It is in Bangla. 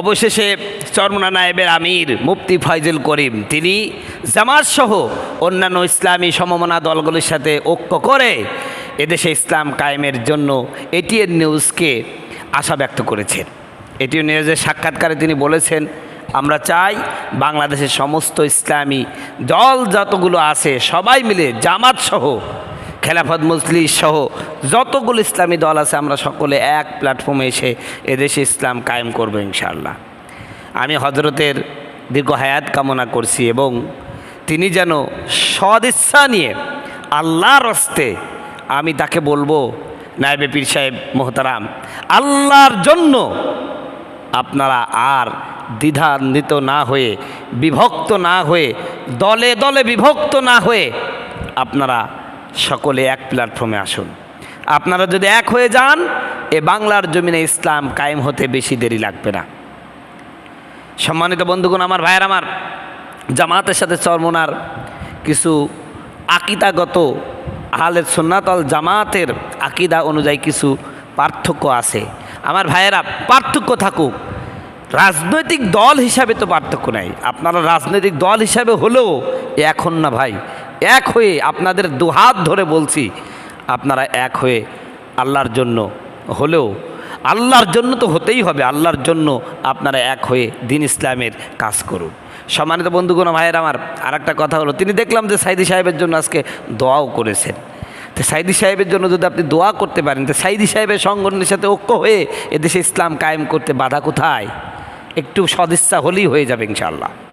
অবশেষে চরমনা নায়েবের আমির মুফতি ফয়জুল করিম, তিনি জামাত সহ অন্যান্য ইসলামী সমমনা দলগুলির সাথে ঐক্য করে এদেশে ইসলাম কায়েমের জন্য এটিএন নিউজকে আশা ব্যক্ত করেছেন। এটিএন নিউজের সাক্ষাৎকারে তিনি বলেছেন, আমরা চাই বাংলাদেশের সমস্ত ইসলামী দল যতগুলো আছে সবাই মিলে জামাত সহ খেলাফত মজলিস সহ যতগুলো ইসলামী দল আছে, আমরা সকলে এক প্ল্যাটফর্মে এসে এদেশে ইসলাম কায়েম করব ইনশাআল্লাহ। আমি হজরতের দীর্ঘ হায়াত কামনা করছি এবং তিনি যেন সদিচ্ছা নিয়ে আল্লাহর হস্তে আমি তাকে বলব, নায়েবে পীর সাহেব মোহতারাম, আল্লাহর জন্য আপনারা আর দ্বিধান্বিত না হয়ে, বিভক্ত না হয়ে, দলে দলে বিভক্ত না হয়ে আপনারা সকলে এক প্ল্যাটফর্মে আসুন। আপনারা যদি এক হয়ে যান, এ বাংলার জমিনে ইসলাম কায়েম হতে বেশি দেরি লাগবে না। সম্মানিত বন্ধুগণ, আমার ভাইয়ের আমার জামাতের সাথে চরমনার কিছু আকিদাগত আহলের সুন্নাতল জামাতের আকিদা অনুযায়ী কিছু পার্থক্য আছে। আমার ভাইয়েরা, পার্থক্য থাকুক। রাজনৈতিক দল হিসাবে তো পার্থক্য নাই। আপনারা রাজনৈতিক দল হিসাবে হলেও এখন না ভাই। এক হয়ে আপনাদের দুহাত ধরে বলছি, আপনারা এক হয়ে আল্লাহর জন্য হলেও, আল্লাহর জন্য তো হতেই হবে, আল্লাহর জন্য আপনারা এক হয়ে দিন ইসলামের কাজ করুন। সম্মানিত বন্ধুগণ ভাইয়ের আমার আর একটা কথা হলো, তিনি দেখলাম যে সাইদি সাহেবের জন্য আজকে দোয়াও করেছেন। তো সাইদি সাহেবের জন্য যদি আপনি দোয়া করতে পারেন, তো সাইদি সাহেবের সংগঠনের সাথে ঐক্য হয়ে এদেশে ইসলাম কায়েম করতে বাধা কোথায়? একটু সদিচ্ছা হলেই হয়ে যাবে ইনশাল্লাহ